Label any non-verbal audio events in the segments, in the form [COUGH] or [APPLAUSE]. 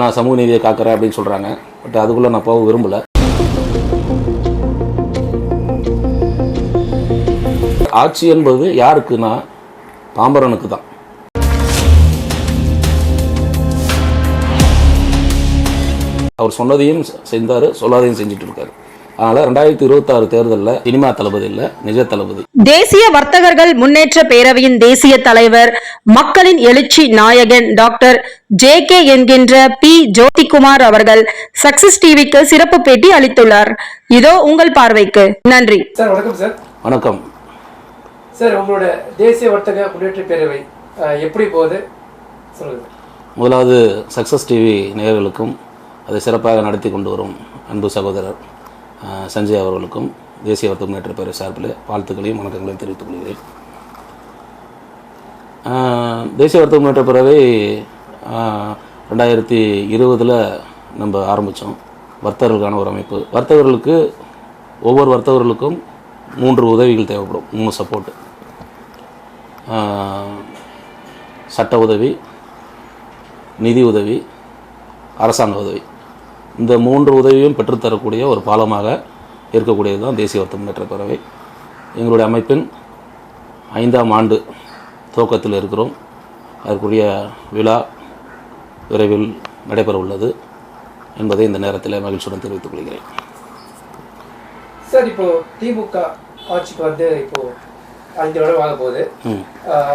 நான் சமூக நீதியை காக்கிறேன் அப்படின்னு சொல்கிறாங்க பட் அதுக்குள்ளே நான் போக விரும்பலை. ஆட்சி என்பது யாருக்குன்னா பாம்பரனுக்கு தான். அவர் சொன்னதையும் செஞ்சார் சொல்லாதையும் செஞ்சுட்டு இருக்காரு. அதனால் ரெண்டாயிரத்தி இருபத்தாறு தேர்தலில் சினிமா தளபதி இல்லை நிஜ தளபதி. தேசிய வர்த்தகர்கள் முன்னேற்ற பேரவையின் தேசிய தலைவர் மக்களின் எழுச்சி நாயகன் டாக்டர் ஜே கே என்கின்ற பி ஜோதிகுமார் அவர்கள் சக்சஸ் டிவிக்கு சிறப்பு பேட்டி அளித்துள்ளார். இதோ உங்கள் பார்வைக்கு. நன்றி. சார் வணக்கம் சார். வணக்கம். சார் உங்களோட தேசிய வர்த்தக முன்னேற்ற பேரவை எப்படி போகுது? சொல்லுங்க. முதலாவது சக்ஸஸ் டிவி நேயர்களுக்கும் அதை சிறப்பாக நடத்தி கொண்டு வரும் அன்பு சகோதரர். சஞ்சய் அவர்களுக்கும் தேசிய வர்த்தக முன்னேற்ற பேரவை சார்பில் வாழ்த்துக்களையும் வணக்கங்களையும் தெரிவித்துக் கொள்கிறேன். தேசிய வர்த்தக முன்னேற்ற பேரவை ரெண்டாயிரத்தி இருபதில் நம்ம ஆரம்பித்தோம் வர்த்தகர்களுக்கான ஒரு அமைப்பு. வர்த்தகர்களுக்கு ஒவ்வொரு வர்த்தகர்களுக்கும் மூன்று உதவிகள் தேவைப்படும். மூணு சப்போர்ட்டு சட்ட உதவி நிதி உதவி அரசாங்க உதவி. இந்த மூன்று உதவியும் பெற்றுத்தரக்கூடிய ஒரு பாலமாக இருக்கக்கூடியது தான் தேசிய வர்த்தக முன்னேற்ற பேரவை. எங்களுடைய அமைப்பின் ஐந்தாம் ஆண்டு துவக்கத்தில் இருக்கிறோம். அதற்குரிய விழா விரைவில் நடைபெற உள்ளது என்பதை இந்த நேரத்தில் மகிழ்ச்சியுடன் தெரிவித்துக் கொள்கிறேன். சார் இப்போ திமுக ஆட்சிக்கு வந்து இப்போ ஐந்து வருடம் ஆக போகுது.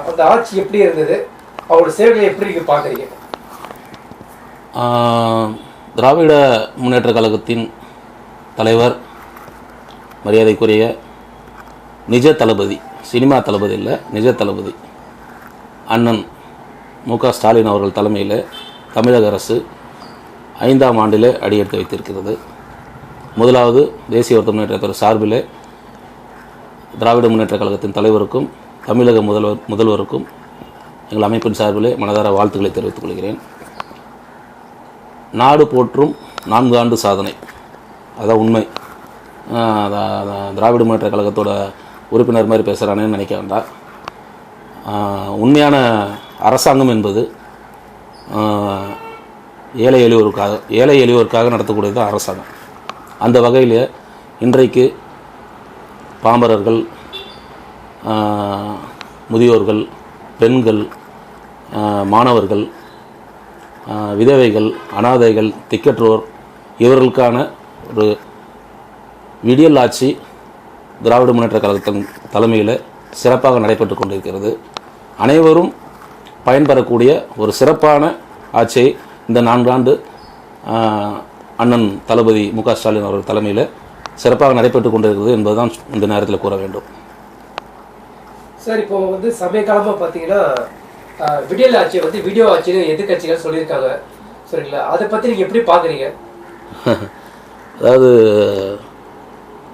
அந்த ஆட்சி எப்படி இருந்தது? அவரோட சேவைகளை எப்படி ஆஹ், திராவிட முன்னேற்ற கழகத்தின் தலைவர் மரியாதைக்குரிய நிஜ தளபதி சினிமா தளபதி இல்லை நிஜ தளபதி அண்ணன் மு க ஸ்டாலின் அவர்கள் தலைமையில் தமிழக அரசு ஐந்தாம் ஆண்டிலே அடியெடுத்து வைத்திருக்கிறது. முதலாவது தேசிய வர்த்தக முன்னேற்றத்துறை சார்பிலே திராவிட முன்னேற்ற கழகத்தின் தலைவருக்கும் தமிழக முதல்வர் முதல்வருக்கும் எங்கள் அமைப்பின் சார்பிலே மனதார வாழ்த்துக்களை தெரிவித்துக் கொள்கிறேன். நாடு போற்றும் நான்கு ஆண்டு சாதனை. அதான் உண்மை. அதான் அதான் திராவிட முன்னேற்ற கழகத்தோட உறுப்பினர் மாதிரி பேசுகிறானேன்னு நினைக்க வேண்டாம் உண்மையான அரசாங்கம் என்பது ஏழை எளியோருக்காக ஏழை எளியோருக்காக நடத்தக்கூடியது தான் அரசாங்கம். அந்த வகையில் இன்றைக்கு பாமரர்கள் முதியோர்கள் பெண்கள் மாணவர்கள் விதவைகள் அனாதைகள் திக்கற்றோர் இவர்களுக்கான ஒரு விடியல் ஆட்சி திராவிட முன்னேற்ற கழகத்தின் தலைமையில் சிறப்பாக நடைபெற்று கொண்டிருக்கிறது. அனைவரும் பயன்பெறக்கூடிய ஒரு சிறப்பான ஆட்சியை இந்த நான்காண்டு அண்ணன் தளபதி மு க ஸ்டாலின் அவர்கள் தலைமையில் சிறப்பாக நடைபெற்று கொண்டிருக்கிறது என்பதுதான் இந்த நேரத்தில் கூற வேண்டும். சார் இப்போ வந்து சமய காலமா விடியல் ஆட்சியை வந்து வீடியோ ஆட்சின்னு எதிர்கட்சிகள் சொல்லியிருக்காங்க. சரிங்களா? அதை பற்றி நீங்கள் எப்படி பார்க்குறீங்க? [LAUGHS] அதாவது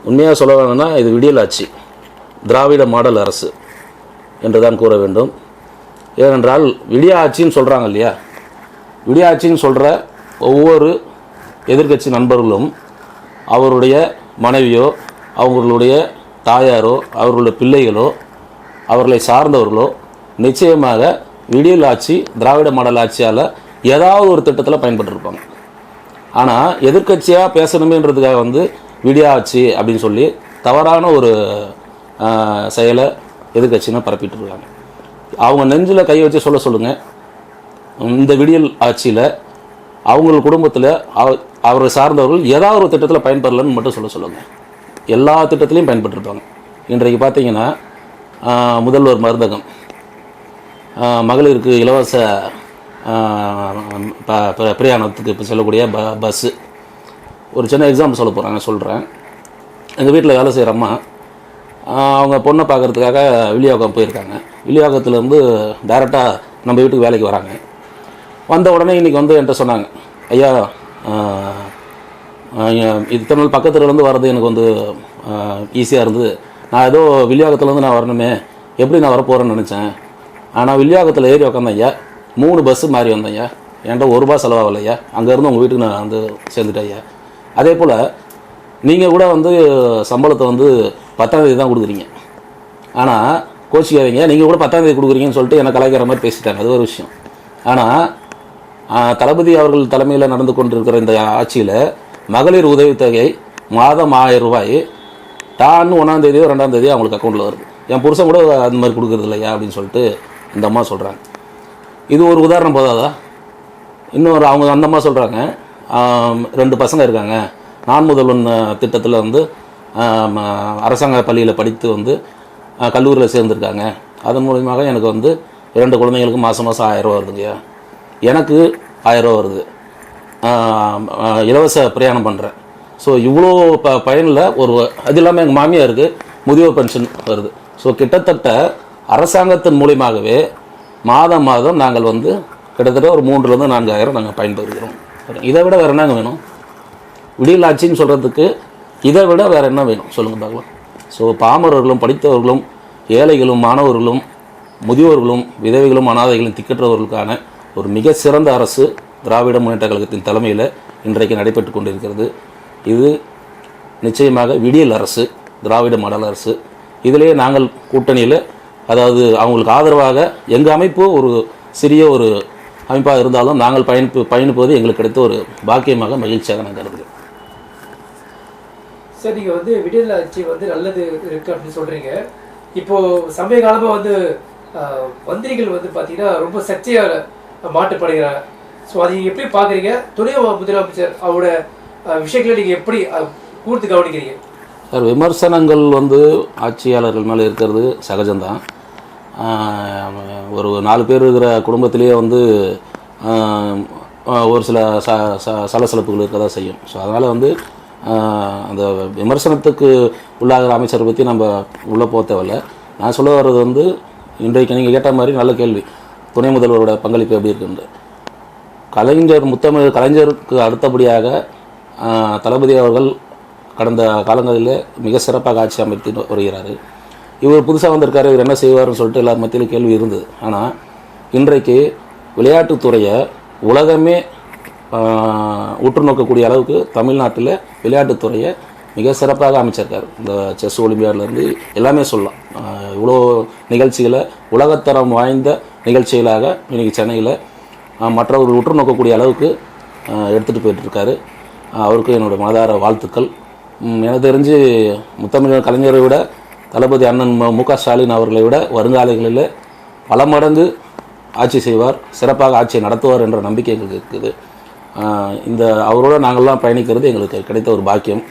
உண்மையாக சொல்ல வேணும்னா இது விடியல் ஆட்சி திராவிட மாடல் அரசு என்று தான் கூற வேண்டும். ஏனென்றால் விடிய ஆட்சின்னு சொல்கிறாங்க இல்லையா? விடிய ஆட்சின்னு சொல்கிற ஒவ்வொரு எதிர்க்கட்சி நண்பர்களும் அவருடைய மனைவியோ அவங்களுடைய தாயாரோ அவர்களுடைய பிள்ளைகளோ அவர்களை சார்ந்தவர்களோ நிச்சயமாக விடியல் ஆட்சி திராவிட மாடல் ஆட்சியால் ஏதாவது ஒரு திட்டத்தில் பயன்பட்டுருப்பாங்க. ஆனால் எதிர்க்கட்சியாக பேசணுமேன்றதுக்காக வந்து விடியா ஆட்சி அப்படின்னு சொல்லி தவறான ஒரு செயலை எதிர்க்கட்சின்னு பரப்பிட்டு இருக்காங்க அவங்க நெஞ்சில் கை வச்சு சொல்ல சொல்லுங்கள் இந்த விடியல் ஆட்சியில் அவங்க குடும்பத்தில் அவ அவரை சார்ந்தவர்கள் ஏதாவது ஒரு திட்டத்தில் பயன்பெறலன்னு மட்டும் சொல்ல சொல்லுங்கள் எல்லா திட்டத்திலையும் பயன்பட்டுருப்பாங்க. இன்றைக்கு பார்த்தீங்கன்னா முதல்வர் மருந்தகம். மகளிருக்கு இலவச ப- பிரயாணத்துக்கு இப்போ செல்லக்கூடிய ப பஸ்ஸு ஒரு சின்ன எக்ஸாம்பிள் சொல்ல போகிறாங்க சொல்கிறேன் எங்கள் வீட்டில் வேலை செய்கிற அம்மா அவங்க பொண்ணை பார்க்கறதுக்காக வில்லியாக்கம் போயிருக்காங்க. வில்லியாக்கத்துலேருந்து டேரெக்டாக நம்ம வீட்டுக்கு வேலைக்கு வராங்க. வந்த உடனே இன்றைக்கி வந்து என்கிட்ட சொன்னாங்க ஐயா ஆஹ், ஆஹ், இத்தனை நாள் பக்கத்துலேருந்து வர்றது எனக்கு வந்து ஈஸியாக இருந்தது. நான் ஏதோ வில்லியாகத்துலேருந்து நான் வரணுமே எப்படி நான் வரப்போகிறேன்னு நினச்சேன்? ஆனால் வில்லியாகத்தில் ஏறி உக்காந்தையா மூணு பஸ்ஸு மாறி வந்தேன் என்கிட்ட ஒரு ரூபா செலவாகலையா? அங்கேருந்து உங்கள் வீட்டுக்கு நான் வந்து சேர்ந்துட்டேன் ஐயா அதே போல் நீங்கள் கூட வந்து சம்பளத்தை வந்து பத்தாம் தேதி தான் கொடுக்குறீங்க. ஆனால் கோச்சிக்காதீங்க. நீங்கள் கூட பத்தாம் தேதி கொடுக்குறீங்கன்னு சொல்லிட்டு எனக்கு கலாய்க்கிற மாதிரி பேசிட்டாங்க. அது ஒரு விஷயம். ஆனால் தளபதி அவர்கள் தலைமையில் நடந்து கொண்டிருக்கிற இந்த ஆட்சியில் மகளிர் உதவித்தொகை மாதம் ஆயிரம் ரூபாய் டான்னு ஒன்றாம் தேதியோ ரெண்டாம் தேதியோ அவங்களுக்கு அக்கௌண்ட்டில் வருது. என் புருஷன் கூட அந்த மாதிரி கொடுக்குறது இல்லையா அப்படின்னு சொல்லிட்டு இந்த அம்மா சொல்கிறாங்க இது ஒரு உதாரணம் போதாதா? இன்னொரு அவங்க அந்த அம்மா சொல்கிறாங்க ரெண்டு பசங்க இருக்காங்க. நான் முதல்வன் திட்டத்தில் வந்து அரசாங்க பள்ளியில் படித்து வந்து கல்லூரியில் சேர்ந்துருக்காங்க. அதன் மூலியமாக எனக்கு வந்து இரண்டு குழந்தைங்களுக்கு மாதம் மாதம் ஆயிரரூவா வருதுங்கய்யா. எனக்கு ஆயிரம் ரூபா வருது. இலவச பிரயாணம் பண்ணுறேன் ஸோ இவ்வளோ ப பயனில் ஒரு அது இல்லாமல் எங்கள் மாமியாருக்கு முதியோர் பென்ஷன் வருது. ஸோ கிட்டத்தட்ட அரசாங்கத்தின் மூலியமாகவே மாதம் மாதம் நாங்கள் வந்து கிட்டத்தட்ட ஒரு மூன்றுலேருந்து நான்காயிரம் நாங்கள் பயன்பெறுகிறோம். இதை விட வேறு என்னங்க வேணும்? விடியல் ஆட்சின்னு சொல்கிறதுக்கு இதை விட வேறு என்ன வேணும்? சொல்லுங்கள் பார்க்கலாம் ஸோ பாமரர்களும் படித்தவர்களும் ஏழைகளும் மாணவர்களும் முதியோர்களும் விதவைகளும் அனாதைகளும் திக்கற்றவர்களுக்கான ஒரு மிக சிறந்த அரசு திராவிட முன்னேற்ற கழகத்தின் தலைமையில் இன்றைக்கு நடைபெற்று கொண்டிருக்கிறது. இது நிச்சயமாக விடியல் அரசு திராவிட மாடல் அரசு. இதிலேயே நாங்கள் கூட்டணியில் அதாவது அவங்களுக்கு ஆதரவாக எங்கள் அமைப்பு ஒரு சிறிய ஒரு அமைப்பாக இருந்தாலும் நாங்கள் பயணிப்பு பயணிப்பது எங்களுக்கு கிடைத்த ஒரு பாக்கியமாக மகிழ்ச்சியாக நான் கருதுகிறேன். சார் நீங்கள் வந்து விடுதலை ஆட்சி வந்து நல்லது இருக்கு அப்படின்னு சொல்கிறீங்க இப்போது சமய காலமாக வந்து மந்திரிகள் வந்து பார்த்தீங்கன்னா ரொம்ப சர்ச்சையாக மாட்டுப்படுகிறாங்க ஸோ அதை நீங்கள் எப்படி பார்க்குறீங்க துணை முதலமைச்சர் அவரோட விஷயங்களை நீங்கள் எப்படி கூர்த்து கவனிக்கிறீங்க? சார் விமர்சனங்கள் வந்து ஆட்சியாளர்கள் மேலே இருக்கிறது சகஜம்தான். ஒரு நாலு பேர் இருக்கிற குடும்பத்திலேயே வந்து ஒரு சில ச ச சலசலப்புகள் இருக்க தான் செய்யும். ஸோ அதனால் வந்து அந்த விமர்சனத்துக்கு உள்ளாகிற அமைச்சரை பற்றி நம்ம உள்ளே போக தேவையில்ல. நான் சொல்ல வர்றது வந்து இன்றைக்கு நீங்கள் கேட்ட மாதிரி நல்ல கேள்வி. துணை முதல்வரோட பங்களிப்பு எப்படி இருக்குன்ற கலைஞர் முத்தமிழ் கலைஞருக்கு அடுத்தபடியாக தளபதி அவர்கள் கடந்த காலங்களில் மிக சிறப்பாக ஆட்சி அமைத்து வருகிறார். இவர் புதுசாக வந்திருக்காரு இவர் என்ன செய்வார்னு சொல்லிட்டு எல்லார் மத்தியிலும் கேள்வி இருந்தது. ஆனால் இன்றைக்கு விளையாட்டுத்துறையை உலகமே உற்று நோக்கக்கூடிய அளவுக்கு தமிழ்நாட்டில் விளையாட்டுத்துறையை மிக சிறப்பாக அமைச்சிருக்காரு. இந்த செஸ் ஒலிம்பியாட்லேருந்து எல்லாமே சொல்லலாம். இவ்வளோ நிகழ்ச்சிகளை உலகத்தரம் வாய்ந்த நிகழ்ச்சிகளாக இன்றைக்கி சென்னையில் மற்றவர்கள் உற்று நோக்கக்கூடிய அளவுக்கு எடுத்துகிட்டு போயிட்டுருக்காரு அவருக்கு என்னோட மனதார வாழ்த்துக்கள். எனக்கு தெரிஞ்சு முத்தமிழ் கலைஞரை விட தளபதி அண்ணன் மு- க ஸ்டாலின் அவர்களை விட வருங்காலங்களில் பல மடங்கு ஆட்சி செய்வார் சிறப்பாக ஆட்சியை நடத்துவார் என்ற நம்பிக்கை எங்களுக்கு இருக்குது இந்த அவரோட நாங்கள்லாம் பயணிக்கிறது எங்களுக்கு கிடைத்த ஒரு பாக்கியம்.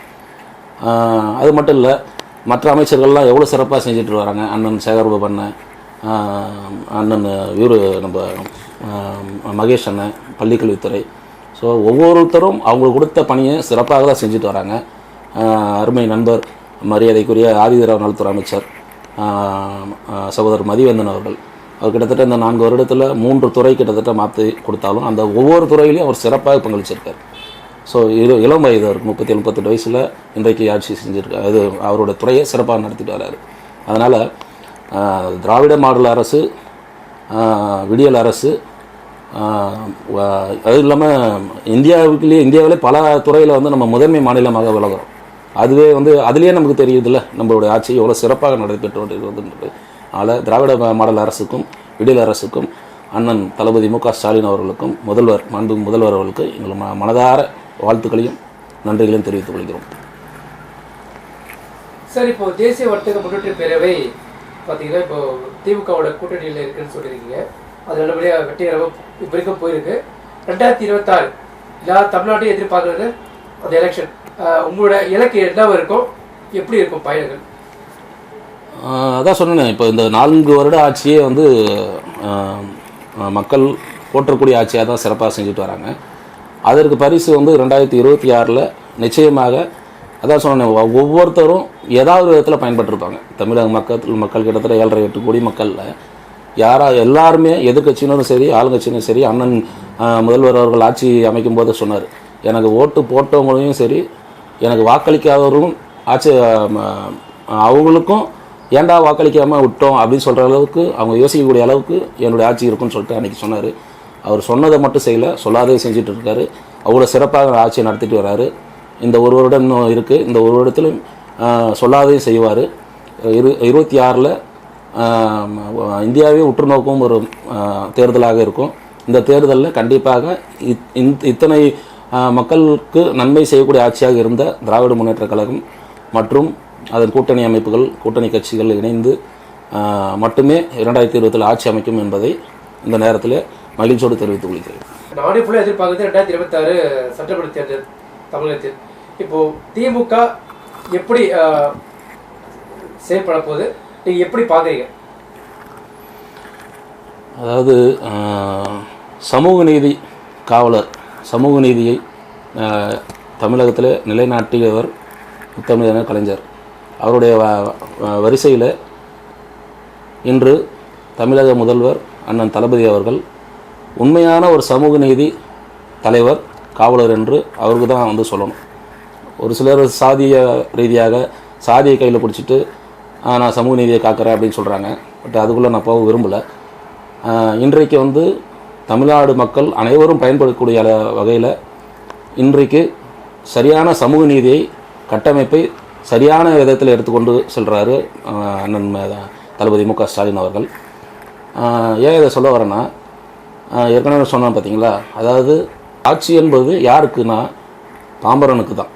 அது மட்டும் இல்லை மற்ற அமைச்சர்கள்லாம் எவ்வளோ சிறப்பாக செஞ்சுட்டு வராங்க அண்ணன் சேகர்பாபு அண்ணன் அண்ணன் இவர் நம்ம மகேஷ் அண்ணன் பள்ளிக்கல்வித்துறை. ஸோ ஒவ்வொருத்தரும் அவங்களுக்கு கொடுத்த பணியை சிறப்பாக தான் செஞ்சுட்டு வராங்க. அருமை நண்பர் மரியாதைக்குரிய ஆதிதராவ் நலத்துறை அமைச்சர் சகோதரர் மதிவேந்தன் அவர்கள். அவர் கிட்டத்தட்ட இந்த நான்கு வருடத்தில் மூன்று துறை கிட்டத்தட்ட மாற்றி கொடுத்தாலும் அந்த ஒவ்வொரு துறையிலையும் அவர் சிறப்பாக பங்களிச்சிருக்கார். ஸோ இரு இளம் வயது அவருக்கு முப்பத்தி முப்பத்தெட்டு வயசில் இன்றைக்கு ஆட்சி செஞ்சுருக்காரு அது அவரோட துறையை சிறப்பாக நடத்திட்டு வராரு. அதனால் திராவிட மாடல் அரசு விடியல் அரசு அது இல்லாமல் இந்தியாவுக்குள்ளேயே இந்தியாவிலே பல துறையில் வந்து நம்ம முதன்மை மாநிலமாக விளங்குறோம். அதுவே வந்து அதுலேயே நமக்கு தெரியுதுல்ல நம்மளுடைய ஆட்சி எவ்வளோ சிறப்பாக நடைபெற்று கொண்டிருக்கிறது. அதனால் திராவிட மாடல் அரசுக்கும் விடியல் அரசுக்கும் அண்ணன் தளபதி மு க ஸ்டாலின் அவர்களுக்கும் முதல்வர் மாண்பு முதல்வர் அவர்களுக்கு எங்கள் ம மனதார வாழ்த்துக்களையும் நன்றிகளையும் தெரிவித்துக் கொள்கிறோம். சார் இப்போ தேசிய வர்த்தக முன்னேற்ற பேரவை பார்த்தீங்கன்னா இப்போ திமுகவோட கூட்டணியில் இருக்குன்னு சொல்லியிருக்கீங்க. அது நல்லபடியாக வெற்றிகரமாக இப்போ வரைக்கும் போயிருக்கு. ரெண்டாயிரத்தி இருபத்தாறு எல்லா தமிழ்நாட்டையும் எதிர்பார்க்கறது அந்த எலெக்ஷன் உங்களோட இலக்கு என்னவா இருக்கும்? எப்படி இருக்கும் பயணங்கள்? அதான் சொன்னேன் இப்போ இந்த நான்கு வருட ஆட்சியே வந்து மக்கள் போற்றக்கூடிய ஆட்சியாக தான் சிறப்பாக செஞ்சுட்டு வராங்க. அதற்கு பரிசு வந்து ரெண்டாயிரத்தி இருபத்தி ஆறில் நிச்சயமாக அதான் சொன்னேன் ஒவ்வொருத்தரும் ஏதாவது விதத்தில் பயன்பட்டிருப்பாங்க. தமிழக மக்கள் மக்கள் கிட்டத்தட்ட ஏழரை எட்டு கோடி மக்களில் யாரா எல்லாருமே எதிர்கட்சியினரும் சரி ஆளுங்கட்சியினரும் சரி அண்ணன் முதல்வர் அவர்கள் ஆட்சி அமைக்கும் போது சொன்னார். எனக்கு ஓட்டு போட்டவங்களையும் சரி எனக்கு வாக்களிக்காதவரும் ஆட்சி அவங்களுக்கும் ஏன்டா வாக்களிக்காமல் விட்டோம் அப்படின்னு சொல்கிற அளவுக்கு அவங்க யோசிக்கக்கூடிய அளவுக்கு என்னுடைய ஆட்சி இருக்குன்னு சொல்லிட்டு அன்றைக்கி சொன்னார். அவர் சொன்னதை மட்டும் செய்யலை சொல்லாதே செஞ்சுட்டு இருக்காரு. அவ்வளோ சிறப்பாக ஆட்சியை நடத்திட்டு வராரு. இந்த ஒரு வருடம் இன்னும் இருக்குது இந்த ஒரு வருடத்திலும் சொல்லாதையும் செய்வார். இரு இருபத்தி ஆறில் இந்தியாவே உற்று நோக்கும் ஒரு தேர்தலாக இருக்கும். இந்த தேர்தலில் கண்டிப்பாக இத்- இத்தனை மக்களுக்கு நன்மை செய்யக்கூடிய ஆட்சியாக இருந்த திராவிட முன்னேற்றக் கழகம் மற்றும் அதன் கூட்டணி அமைப்புகள் கூட்டணி கட்சிகள் இணைந்து மட்டுமே இரண்டாயிரத்தி இருபத்தில் ஆட்சி அமைக்கும் என்பதை இந்த நேரத்தில் மகிழ்ச்சியோடு தெரிவித்துக் கொள்கிறேன். நாடு ஃபுல்லாக எதிர்பார்க்குறது ரெண்டாயிரத்தி இருபத்தாறு சட்டமன்ற தேர்தல் தமிழகத்தில். இப்போ திமுக எப்படி செயல்பட போகுது? நீங்க எப்படி பாக்குறீங்க அதாவது சமூக நீதி காவலர் சமூக நீதியை தமிழகத்தில் நிலைநாட்டியவர் முத்தமிழன கலைஞர். அவருடைய வரிசையில் இன்று தமிழக முதல்வர் அண்ணன் தளபதி அவர்கள் உண்மையான ஒரு சமூக நீதி தலைவர் காவலர் என்று அவருக்கு தான் வந்து சொல்லணும். ஒரு சிலர் சாதிய ரீதியாக சாதியை கையில் பிடிச்சிட்டு நான் சமூக நீதியை காக்கிறேன் அப்படின்னு சொல்கிறாங்க பட் அதுக்குள்ளே நான் போக விரும்பலை. இன்றைக்கு வந்து தமிழ்நாடு மக்கள் அனைவரும் பயன்படக்கூடிய வகையில் இன்றைக்கு சரியான சமூக நீதியை கட்டமைப்பை சரியான விதத்தில் எடுத்துக்கொண்டு செல்கிறாரு அண்ணன் தளபதி மு க ஸ்டாலின் அவர்கள். ஏன் இதை சொல்ல வரேன்னா ஏற்கனவே சொன்னேன் பார்த்தீங்களா அதாவது ஆட்சி என்பது யாருக்குன்னா பாம்பரனுக்கு தான்.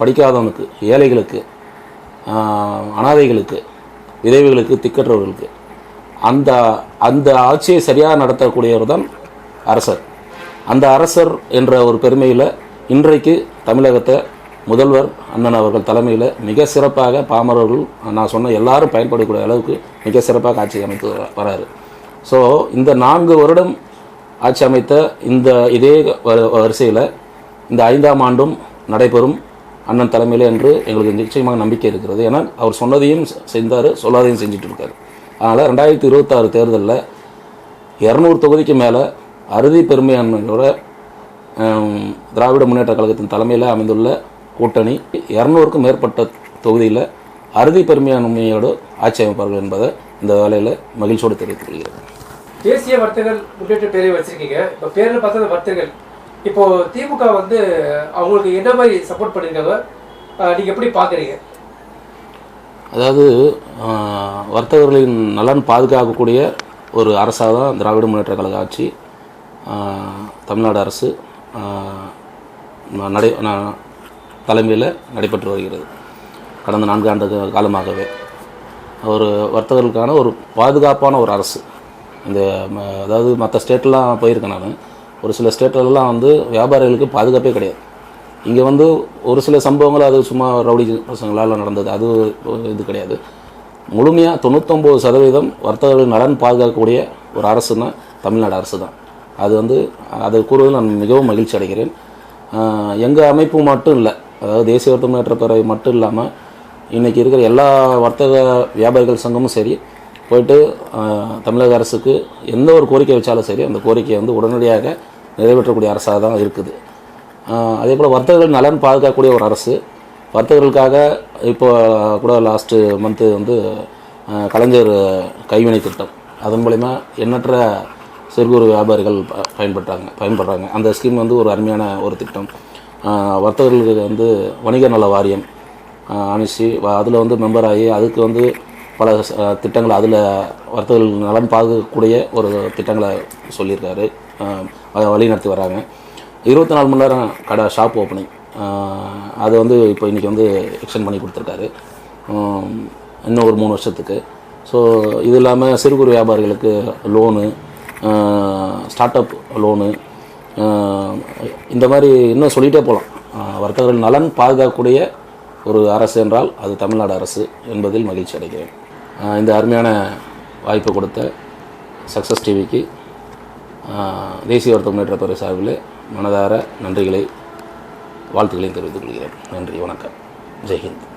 படிக்காதவனுக்கு ஏழைகளுக்கு அனாதைகளுக்கு விதவைகளுக்கு திக்கற்றவர்களுக்கு. அந்த அந்த ஆட்சியை சரியாக நடத்தக்கூடியவர் தான் அரசர். அந்த அரசர் என்ற ஒரு பெருமையில் இன்றைக்கு தமிழகத்தை முதல்வர் அண்ணன் அவர்கள் தலைமையில் மிக சிறப்பாக பாமரர்கள் நான் சொன்ன எல்லாரும் பயன்படக்கூடிய அளவுக்கு மிக சிறப்பாக ஆட்சி அமைத்து வராரு. ஸோ இந்த நான்கு வருடம் ஆட்சி அமைத்த இந்த இதே வரிசையில் இந்த ஐந்தாம் ஆண்டும் நடைபெறும் அண்ணன் தலைமையில் என்று எங்களுக்கு நிச்சயமாக நம்பிக்கை இருக்கிறது. ஏன்னா அவர் சொன்னதையும் செஞ்சார் சொல்லாதையும் செஞ்சுட்டு இருக்காரு. அதனால் ரெண்டாயிரத்தி இருபத்தாறு தேர்தலில் இரநூறு தொகுதிக்கு மேலே அறுதி பெருமையானோட திராவிட முன்னேற்ற கழகத்தின் தலைமையில் அமைந்துள்ள கூட்டணி இரநூறுக்கும் மேற்பட்ட தொகுதியில் அறுதி பெருமையாண்மையோடு ஆட்சி அமைப்பார்கள் என்பதை இந்த வேலையில் மகிழ்ச்சியோடு தெரிவித்துக் கொள்கிறேன். தேசிய வர்த்தகர் முன்னேற்ற பேரை வச்சிருக்கீங்க. இப்போ பேரில் பார்த்தது வர்த்தகர் இப்போ திமுக வந்து அவங்களுக்கு என்ன மாதிரி சப்போர்ட் பண்ணிருக்காங்க? நீங்கள் எப்படி பார்க்குறீங்க? அதாவது வர்த்தகர்களின் நலன் பாதுகாக்கக்கூடிய ஒரு அரசாக தான் திராவிட முன்னேற்ற கழக ஆட்சி. தமிழ்நாடு அரசு நடை தலைமையில் நடைபெற்று வருகிறது. கடந்த நான்கு ஆண்டு காலமாகவே. ஒரு வர்த்தகர்களுக்கான ஒரு பாதுகாப்பான ஒரு அரசு. இந்த ம- அதாவது மற்ற ஸ்டேட்லாம் போயிருக்கேன் நான். ஒரு சில ஸ்டேட்லலாம் வந்து வியாபாரிகளுக்கு பாதுகாப்பே கிடையாது. இங்கே வந்து ஒரு சில சம்பவங்கள் அது சும்மா ரவுடி பசங்களால் நடந்தது. அது இது கிடையாது. முழுமையாக தொண்ணூத்தொம்பது சதவீதம் வர்த்தகர்கள் நலன் பாதுகாக்கக்கூடிய ஒரு அரசுன்னா தமிழ்நாடு அரசு தான் அது வந்து அதை கூறுவதில் நான் மிகவும் மகிழ்ச்சி அடைகிறேன். எங்கள் அமைப்பு மட்டும் இல்லை அதாவது தேசிய வர்த்தக முன்னேற்ற மட்டும் இல்லாமல் இன்றைக்கி இருக்கிற எல்லா வர்த்தக வியாபாரிகள் சங்கமும் சரி போயிட்டு தமிழக அரசுக்கு எந்த ஒரு கோரிக்கை வச்சாலும் சரி அந்த கோரிக்கையை வந்து உடனடியாக நிறைவேற்றக்கூடிய அரசாக தான் இருக்குது. அதே போல் வர்த்தகர்கள் நலன் பாதுகாக்கக்கூடிய ஒரு அரசு. வர்த்தகர்களுக்காக இப்போ கூட லாஸ்ட்டு மந்த்து வந்து கலைஞர் கைவினை திட்டம். அதன் மூலிமா எண்ணற்ற சிறு குறு வியாபாரிகள் பயன்படுறாங்க பயன்பட்டாங்க பயன்படுறாங்க. அந்த ஸ்கீம் வந்து ஒரு அருமையான ஒரு திட்டம். வர்த்தகர்களுக்கு வந்து வணிக நல வாரியம் அனுப்பிச்சு அதில் வந்து மெம்பர் ஆகி அதுக்கு வந்து பல திட்டங்களை அதில் வர்த்தகர்கள் நலன் பாதுகாக்கக்கூடிய ஒரு திட்டங்களை சொல்லியிருக்காரு. வழி நடத்தி வராங்க. இருபத்தி நாலு மணி நேரம் கடை ஷாப் ஓப்பனிங் அது வந்து இப்போ இன்றைக்கி வந்து எக்ஸ்டெண்ட் பண்ணி கொடுத்துருக்காரு. இன்னும் ஒரு மூணு வருஷத்துக்கு. ஸோ இது இல்லாமல் சிறு குறு வியாபாரிகளுக்கு லோனு ஸ்டார்ட் அப் லோனு இந்த மாதிரி இன்னும் சொல்லிகிட்டே போகலாம் வர்த்தகர்கள் நலன் பாதுகாக்கக்கூடிய ஒரு அரசு என்றால் அது தமிழ்நாடு அரசு என்பதில் மகிழ்ச்சி அடைகிறேன். இந்த அருமையான வாய்ப்பு கொடுத்த சக்ஸஸ் டிவிக்கு தேசிய வர்த்தக முன்னேற்ற துறை சார்பில் மனதார நன்றிகளை வாழ்த்துக்களையும் தெரிவித்துக் கொள்கிறேன். நன்றி வணக்கம். ஜெய்ஹிந்த்.